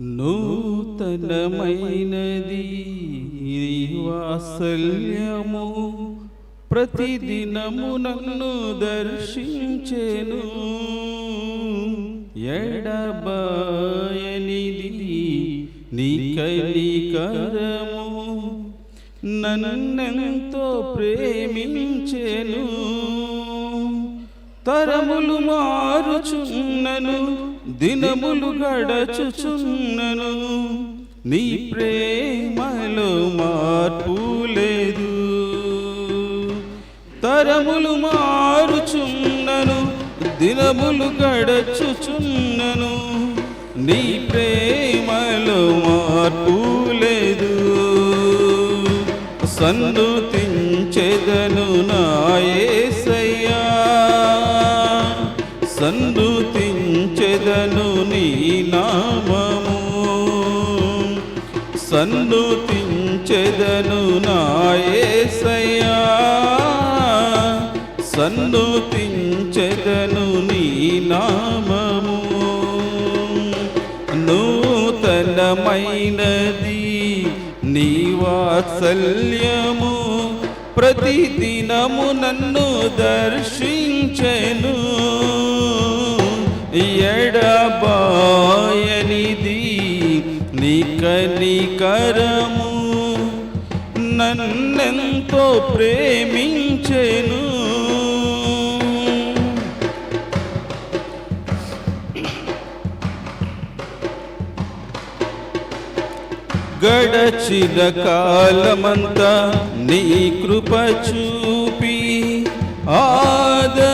నూతనమైనది వాసల్యము వాత్సల్యము. ప్రతిదినము నన్ను దర్శించెను. ఎడబాయనిది నీ కనికరము. నన్నెంతో ప్రేమించెను. తరములు మారుచున్నను. దినములు గడచుచున్నను నీ ప్రేమలో మార్పు లేదు. తరములు మారుచున్నను దినములు గడచుచున్నను నీ ప్రేమలో మార్పు లేదు. సన్నుతించెదను సన్నుతించెదను నాయసయ్యా సన్నుతించెదను నీ నామము. నూతనమైనది నీ వాత్సల్యము. ప్రతిదినము నన్ను దర్శించెను. ఎడబాయనిది కనికరము నన్నెంతో ప్రేమించెను. గడచిన కాలమంతా నీ కృప చూపి ఆదరించినవు.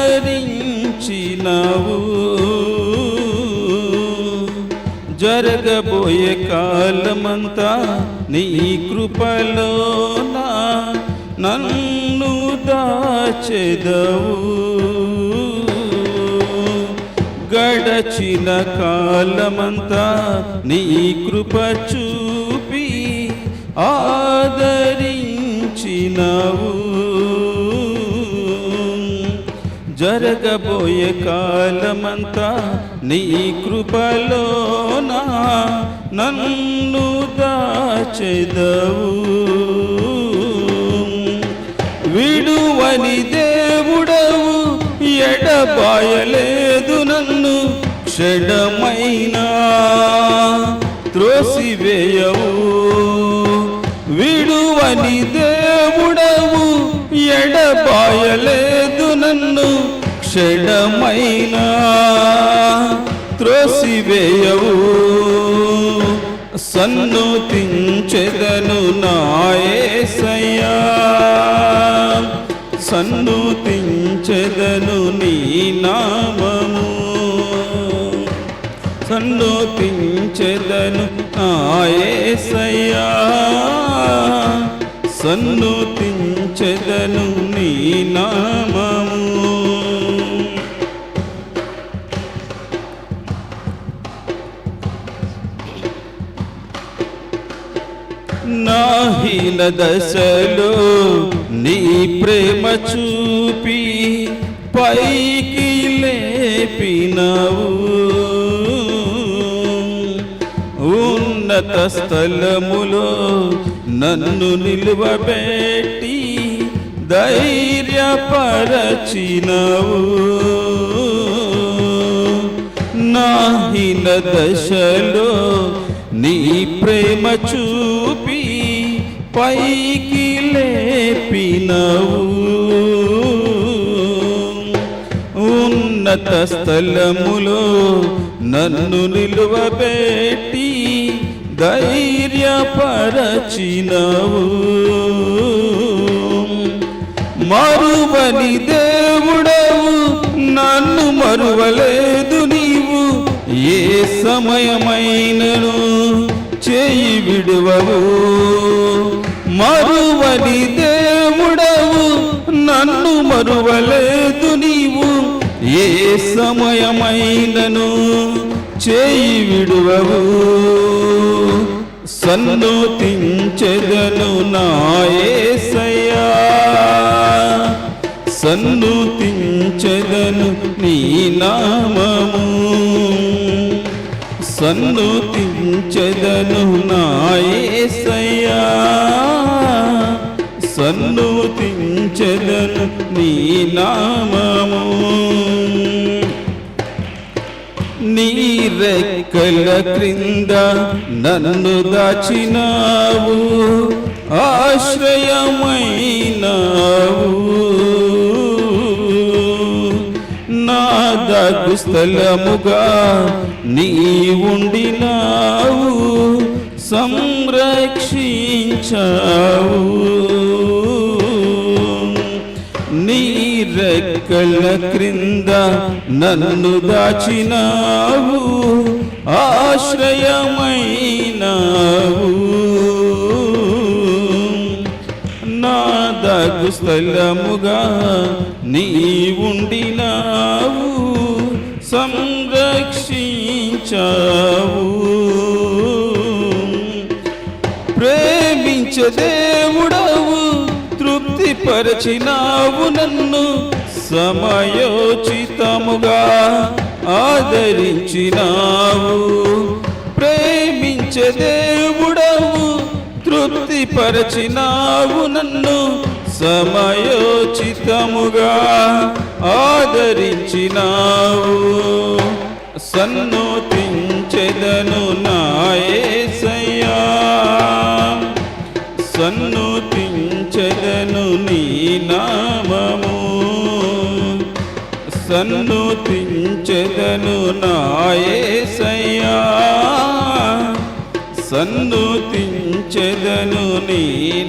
జరగబోయే కాలమంతా నీ కృపలోనా? నన్ను దాచెదవు. గడచిన కాలమంతా నీ కృప చూపి ఆదరించినవు. జరగబోయే కాలమంతా నీ కృపలోనా నన్ను దాచెదవు. విడువని దేవుడవు ఎడబాయలేదు నన్ను క్షణమైనా. త్రోసివేయవు. విడువని దేవుడవు ఎడబాయలేదు క్షణమైనా త్రోసివేయవు. సన్నుతించెదను నాయసయ్యా. సన్నుతించెదను నీ నామము. సన్నుతించెదను నాయసయ్యా. సన్నుతించెదను నీ నామము. నాహీన దశలో నీ ప్రేమ చూపి పైకి లేపినవు. ఉన్నత స్థలములో నన్ను నిలువబెట్టి ధైర్యపరచినవు. నాహిన దశలో నీ ప్రేమ చూపి పైకి లేపినవు. ఉన్నత స్థలములో నన్ను నిలువబెట్టి ధైర్యపరచినవు. మరువని దేవుడవు నన్ను మరువలేదు నీవు. ఏ సమయమైనను చేయి విడువవు మరువని దేవుడవు నన్ను మరువలేదు నీవు. ఏ సమయమైనను చేయి విడువవు సన్నుతించెదను నాయసయ్యా సన్నుతించెదను నీ నామము. సన్ను తించదను నాయసయ్యా. సన్ను తించదను నీ నామము. నీ రెక్కల క్రింద నన్ను దాచినావు. ఆశ్రయమైన దగ్గు స్థలముగా నీ ఉండినావు సంరక్షించావు. నీ రెక్కల క్రింద నన్ను దాచినావు ఆశ్రయమైనావు. నా స్థలముగా నీ ఉండినావు సంరక్షించావు. ప్రేమించ దేవుడవు తృప్తి పరిచినావు నన్ను. సమయోచితముగా ఆదరించినావు. ప్రేమించ దేవుడవు తృప్తి పరిచినావు నన్ను. సమయోచితముగా ధరించినావు. సన్నుతించెదను నాయసయ్యా. సన్నుతించెదను నీ నామము. సన్నుతించెదను నాయసయ్యా. సన్నుతించెదను నీ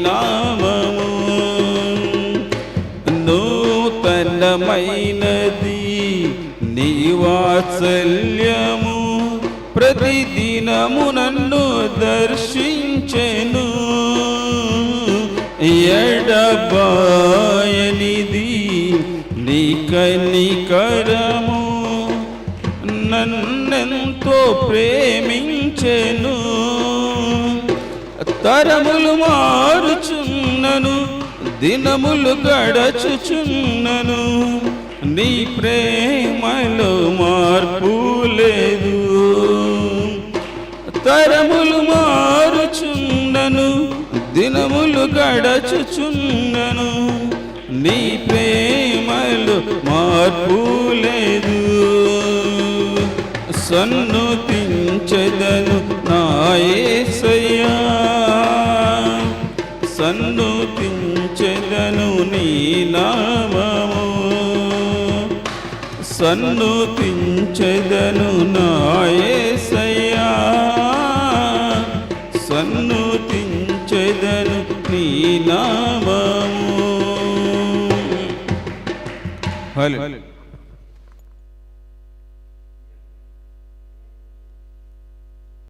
నామము. నూతనమైనది నీ వాత్సల్యము ప్రతిదినము నన్ను దర్శించెను. ఎడబాయనిది నీ కనికరము నన్నెంతో ప్రేమించెను. తరములు మారుచున్నను. దినములు గడచుచున్నను. నీ ప్రేమలో మార్పు లేదు. తరములు మారుచున్నను దినములు గడచుచున్నను. నీ ప్రేమలు మార్పు లేదు. సన్నుతించెదను నాయసయ్యా సన్ను నీ నామము సన్నుతించెదను నాయసయ్యా. సన్నుతించెదను నీ నామము. హల్లెలూయా